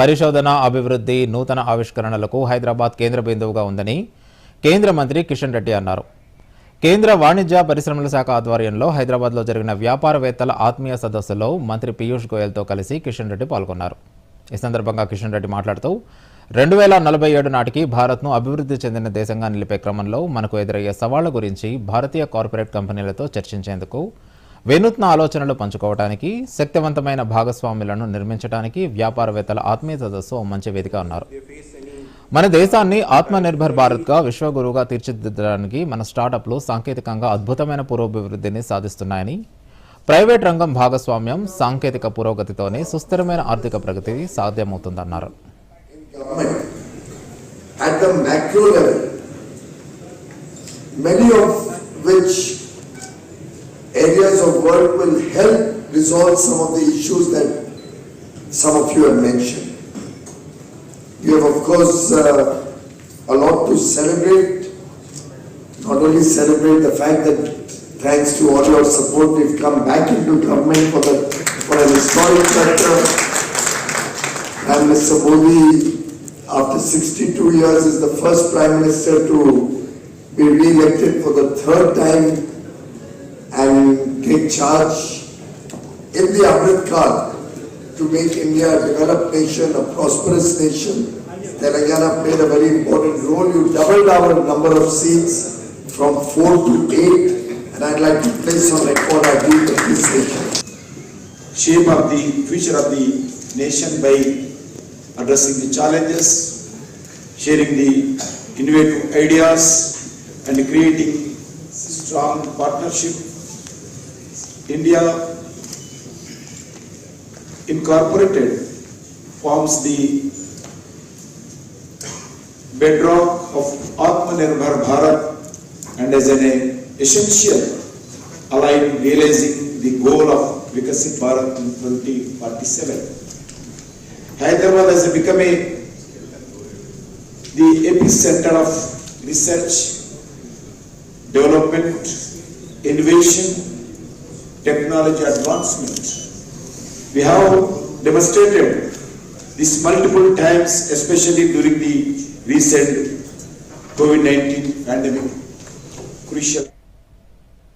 పరిశోధన అభివృద్ధి నూతన ఆవిష్కరణలకు హైదరాబాద్ కేంద్ర బిందువుగా ఉందని కేంద్ర మంత్రి కిషన్ రెడ్డి అన్నారు. కేంద్ర వాణిజ్య పరిశ్రమల శాఖ ఆధ్వర్యంలో హైదరాబాద్లో జరిగిన వ్యాపారవేత్తల ఆత్మీయ సదస్సులో మంత్రి పీయూష్ గోయల్తో కలిసి కిషన్ రెడ్డి పాల్గొన్నారు. ఈ సందర్భంగా కిషన్ రెడ్డి మాట్లాడుతూ రెండు వేల నలభై ఏడు నాటికి భారత్ను అభివృద్ధి చెందిన దేశంగా నిలిపే క్రమంలో మనకు ఎదురయ్యే సవాళ్ళ గురించి భారతీయ కార్పొరేట్ కంపెనీలతో చర్చించేందుకు వినూత్న ఆలోచనలు పంచుకోవడానికి శక్తివంతమైన భాగస్వాములను నిర్మించడానికి వ్యాపారవేత్తల ఆత్మీయ సదస్సు మంచి వేదిక అన్నారు. మన దేశాన్ని ఆత్మనిర్భర్ భారత్గా విశ్వగురువుగా తీర్చిదిద్దడానికి మన స్టార్టప్లు సాంకేతికంగా అద్భుతమైన పురోభివృద్ధిని సాధిస్తున్నాయని ప్రైవేట్ రంగం భాగస్వామ్యం సాంకేతిక పురోగతితోనే సుస్థిరమైన ఆర్థిక ప్రగతి సాధ్యమవుతుందన్నారు. At the macro level, many of areas of work will help resolve some of the issues that some of you have mentioned. You have, of course, uh, a lot to celebrate. Not only celebrate the fact that thanks to all your support, we've come back into government for the, for an historic chapter. And Mr. Modi, after 62 years, is the first Prime Minister to be re-elected for the third time take charge in the Amrit to make India a developed nation, a prosperous nation. Telangana played a very important role. You doubled our number of seats from four to eight, and I'd like to place on record our deep appreciation. shape of the future of the nation by addressing the challenges, sharing the innovative ideas, and creating strong partnership. India incorporated forms the bedrock of Atmanirbhar Bharat and as an essential ally in realizing the goal of Vikasit Bharat in 2047. Hyderabad has become a, the epicenter of research, development, innovation, technology advancement. We have demonstrated this multiple times, especially during the recent COVID-19 pandemic. Crucial.